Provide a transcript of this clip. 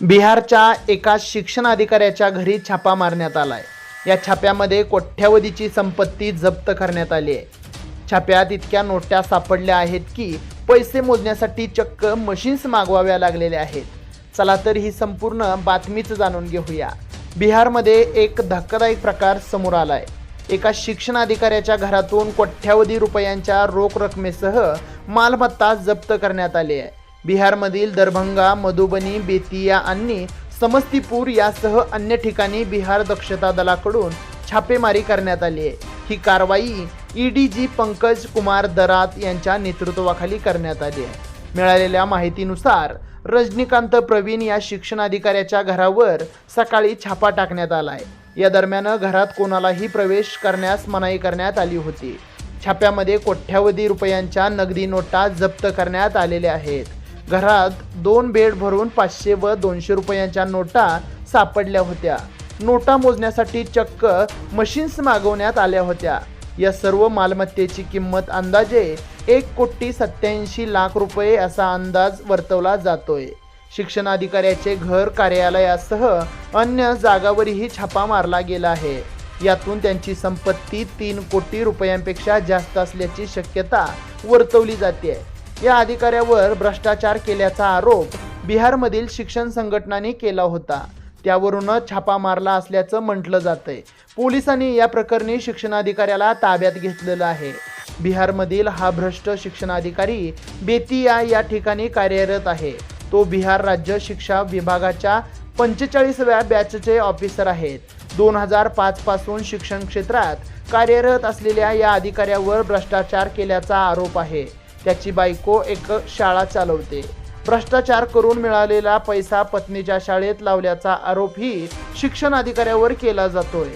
बिहारच्या एका शिक्षण अधिकाऱ्याच्या घरी छापा मारण्यात आला आहे या छाप्यामध्ये कोट्यावधीची संपत्ती जप्त करण्यात आली आहे. छाप्यात इतक्या नोट्या सापडल्या आहेत की पैसे मोजण्यासाठी चक्क मशीन्स मागवाव्या लागलेल्या आहेत. चला तर ही संपूर्ण बातमीच जाणून घेऊया. बिहारमध्ये एक धक्कादायक प्रकार समोर आला आहे एका शिक्षण अधिकाऱ्याच्या घरातून कोट्यावधी रुपयांच्या रोख रकमेसह मालमत्ता जप्त करण्यात आली आहे. बिहारमधील दरभंगा मधुबनी बेतिया आणि समस्तीपूर यासह अन्य ठिकाणी बिहार दक्षता दलाकडून छापेमारी करण्यात आली आहे. ही कारवाई ईडी जी पंकज कुमार दरात यांच्या नेतृत्वाखाली करण्यात आली आहे. मिळालेल्या माहितीनुसार रजनीकांत प्रवीण या शिक्षण अधिकाऱ्याच्या घरावर सकाळी छापा टाकण्यात आलाय. या दरम्यान घरात कोणालाही प्रवेश करण्यास मनाई करण्यात आली होती. छाप्यामध्ये कोट्यावधी रुपयांच्या नगदी नोटा जप्त करण्यात आलेल्या आहेत. घरात दोन बेड भरून पाचशे व दोनशे रुपयांच्या नोटा सापडल्या होत्या. नोटा मोजण्यासाठी चक्क मशीन्स मागवण्यात आल्या होत्या. या सर्व मालमत्तेची किंमत अंदाजे एक कोटी सत्याऐंशी लाख रुपये असा अंदाज वर्तवला जातोय. शिक्षणाधिकाऱ्याचे घर कार्यालयासह अन्य जागावरही छापा मारला गेला आहे. यातून त्यांची संपत्ती तीन कोटी रुपयांपेक्षा जास्त असल्याची शक्यता वर्तवली जाते या अधिकाऱ्यावर भ्रष्टाचार केल्याचा आरोप बिहारमधील शिक्षण संघटनांनी केला होता. त्यावरूनच छापा मारला असल्याचं म्हटलं जातंय. पोलिसांनी या प्रकरणी शिक्षणाधिकाऱ्याला ताब्यात घेतलेलं आहे. बिहारमधील हा भ्रष्ट शिक्षणाधिकारी बेतिया या ठिकाणी कार्यरत आहे. तो बिहार राज्य शिक्षा विभागाच्या पंचेचाळीसव्या बॅचचे ऑफिसर आहेत दोन हजार पाच पासून शिक्षण क्षेत्रात कार्यरत असलेल्या या अधिकाऱ्यावर भ्रष्टाचार केल्याचा आरोप आहे. त्याची बायको एक शाळा चालवते. भ्रष्टाचार करून मिळालेला पैसा पत्नीच्या शाळेत लावल्याचा आरोपही शिक्षण अधिकाऱ्यावर केला जातोय.